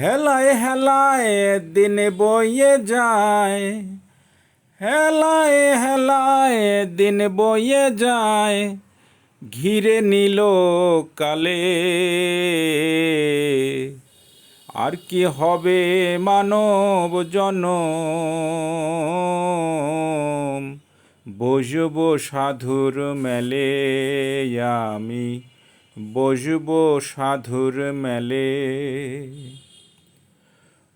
হেলায় হেলায় দিন বয়ে যায়। হেলায় হেলায় দিন বয়ে যায়। ঘিরে নিল কালে। আর কি হবে মানব জন বসব সাধুর মেলে আমি। বসব সাধুর মেলে।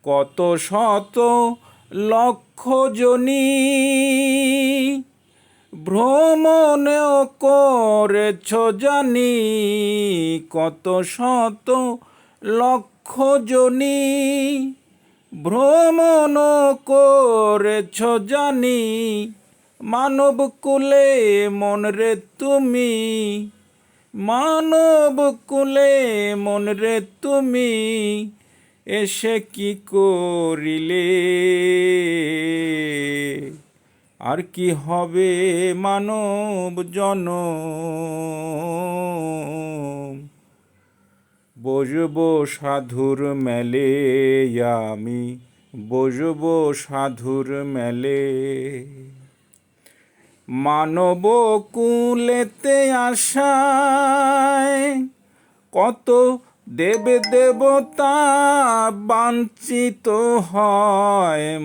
কত শত লক্ষ জনী ভ্রমণেও করেছ জানি কত শত লক্ষ জনী ভ্রমণ করেছ জানি মানব কুলে মন রে তুমি মানব কুলে মন রে তুমি এসে কি করিলে? আর কি হবে মানব জন বসবো সাধুর মেলে আমি, বসবো সাধুর মেলে। মানব কুলেতে আশায় কত দেব দেবতা বাঞ্ছিত হয়।